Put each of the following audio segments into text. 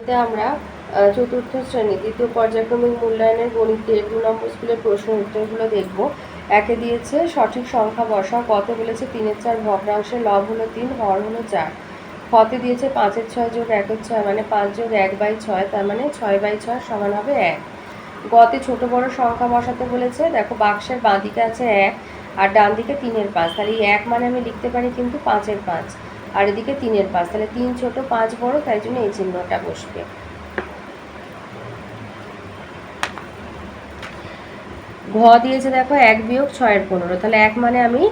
এতে আমরা চতুর্থ শ্রেণি, দ্বিতীয় পর্যায়ক্রমিক মূল্যায়নের গণিতের দু নম্বর স্কুলের প্রশ্ন উত্তরগুলো দেখব। একে দিয়েছে সঠিক সংখ্যা বসা কত বলেছে তিনের চার, ভগ্নাংশের লব হলো তিন হর হলো চার। ফতে দিয়েছে পাঁচের ছয় যোগ একের ছয় মানে পাঁচ যোগ এক বাই ছয়, তার মানে ছয় বাই ছয় সমান হবে এক। গতে ছোট বড় সংখ্যা বসাতে বলেছে, দেখো বাক্সের বাঁ দিকে আছে এক, আর ডান দিকে তিনের পাঁচ, তাহলে এই এক মানে আমি লিখতে পারি কিন্তু পাঁচের পাঁচ। আর এদিকে তিনের পাঁচ তাহলে তিন ছোট, পাঁচ বড়, তাই জন্য এই চিহ্নটা বসবে। ঘ দিয়েছে দেখো এক বিয়োগ ছয়ের পনেরো, তাহলে এক মানে আমি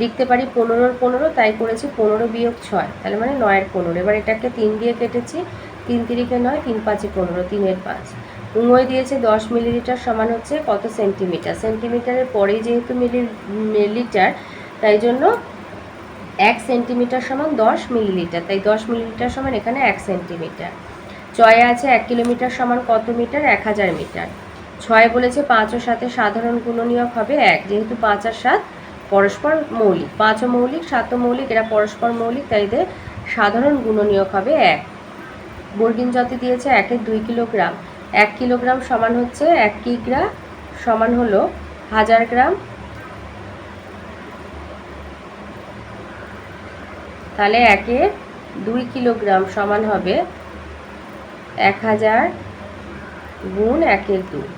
লিখতে পারি পনেরোর পনেরো, তাই করেছি পনেরো বিয়োগ ছয়, তাহলে মানে নয়ের পনেরো। এবার এটাকে তিন দিয়ে কেটেছি, তিন তিরিকে নয়, তিন পাঁচে পনেরো, তিনের পাঁচ। উময় দিয়েছে দশ মিলিলিটার সমান হচ্ছে কত সেন্টিমিটার? সেন্টিমিটারের পরেই যেহেতু মিলি মিলিলিটার, তাই জন্য এক সেন্টিমিটার সমান দশ মিলিলিটার। তাই দশ মিলিলিটার সমান এখানে এক সেন্টিমিটার। চয়ে আছে এক কিলোমিটার সমান কত মিটার? এক হাজার মিটার। ছয় বলেছে পাঁচ ও সাথে সাধারণ গুণনীয়ক হবে এক। যেহেতু পাঁচ আর সাত পরস্পর মৌলিক। পাঁচ ও মৌলিক, সাত ও মৌলিক, এরা পরস্পর মৌলিক, তাই এদের সাধারণ গুণনীয়ক হবে এক। বর্গিন যতে দিয়েছে একের দুই কিলোগ্রাম। এক কিলোগ্রাম সমান হচ্ছে এক কিগ্রা সমান হলো হাজার গ্রাম। তাহলে একে দুই কিলোগ্রাম সমান হবে এক হাজার গুণ একের দুই।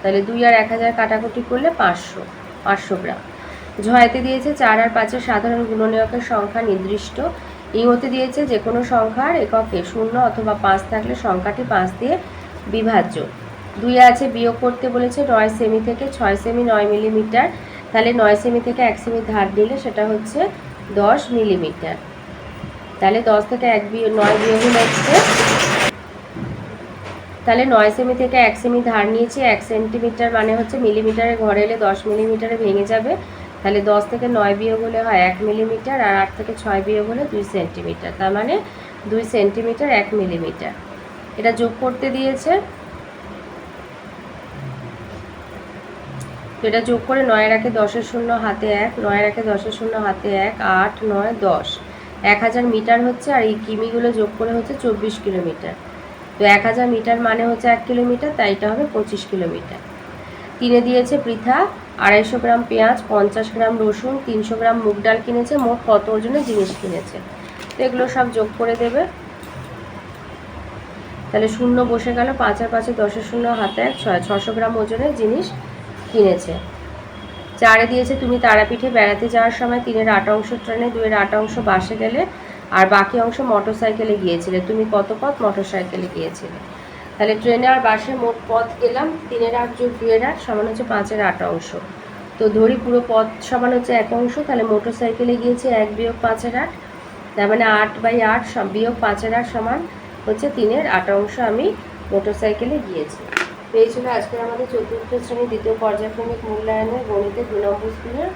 তাহলে দুই আর এক হাজার কাটাকুটি করলে পাঁচশো পাঁচশো গ্রাম। ঝয়াতে দিয়েছে চার আর পাঁচের সাধারণ গুণনীয়কের সংখ্যা নির্দিষ্ট। ইংতে দিয়েছে যে কোনো সংখ্যার এককে শূন্য অথবা পাঁচ থাকলে সংখ্যাটি পাঁচ দিয়ে বিভাজ্য। দুই আছে বিয়োগ করতে বলেছে নয় সেমি থেকে ছয় সেমি নয় মিলিমিটার। তাহলে নয় সেমি থেকে এক সেমি ধার দিলে সেটা হচ্ছে দশ মিলিমিটার। তাহলে দশ থেকে এক নয় বিয়োগ হলে হচ্ছে। তাহলে নয় সেমি থেকে এক সেমি ধার নিয়েছি, এক সেন্টিমিটার মানে হচ্ছে মিলিমিটারে ঘরে এলে দশ মিলিমিটারে ভেঙে যাবে। তাহলে দশ থেকে নয় বিয়োগ হলে হয় এক মিলিমিটার আর আট থেকে ছয় বিয়োগ হলে দুই সেন্টিমিটার। তার মানে দুই সেন্টিমিটার, এক মিলিমিটার। এটা যোগ করতে দিয়েছে। তো এটা যোগ করে নয় রাখে দশের শূন্য হাতে এক নয় রাখে দশের শূন্য হাতে এক, আট, নয়, দশ। এক হাজার মিটার হচ্ছে আর এই কিমিগুলো যোগ করে হচ্ছে চব্বিশ কিলোমিটার। তো এক হাজার মিটার মানে হচ্ছে এক কিলোমিটার, তাই এটা হবে পঁচিশ কিলোমিটার। তিনে দিয়েছে পৃথা আড়াইশো গ্রাম পেঁয়াজ, পঞ্চাশ গ্রাম রসুন, তিনশো গ্রাম মুগ ডাল কিনেছে, মোট কত ওজনের জিনিস কিনেছে। তো এগুলো সব যোগ করে দেবে। তাহলে শূন্য বসে গেল পাঁচ আর পাঁচে দশের শূন্য, হাতে এক, ছয়, ছশো গ্রাম ওজনের জিনিস কিনেছে। চারে দিয়েছে, তুমি তারাপীঠে বেড়াতে যাওয়ার সময় তিনের আট অংশ ট্রেনে দুয়ের আট অংশ বাসে গেলে, আর বাকি অংশ মোটর সাইকেলে গিয়েছিলে। তুমি কত পথ মোটর সাইকেলে গিয়েছিলে? তাহলে ট্রেনে আর বাসে মোট পথ গেলাম তিনের আট যোগ দুয়ের আট সমান হচ্ছে পাঁচের আট অংশ। তো ধরি পুরো পথ সমান হচ্ছে এক অংশ, তাহলে মোটর সাইকেলে গিয়েছে এক বিয়োগ পাঁচের আট, তার মানে আট বাই আট বিয়োগ পাঁচের আট সমান হচ্ছে তিনের আট অংশ আমি মোটর সাইকেলে গিয়েছি। তো এই ছিল আজকে আমাদের চতুর্থ শ্রেণি দ্বিতীয় পর্যায়ক্রমিক মূল্যায়নের গণিতের দু নম্বর স্কুলের।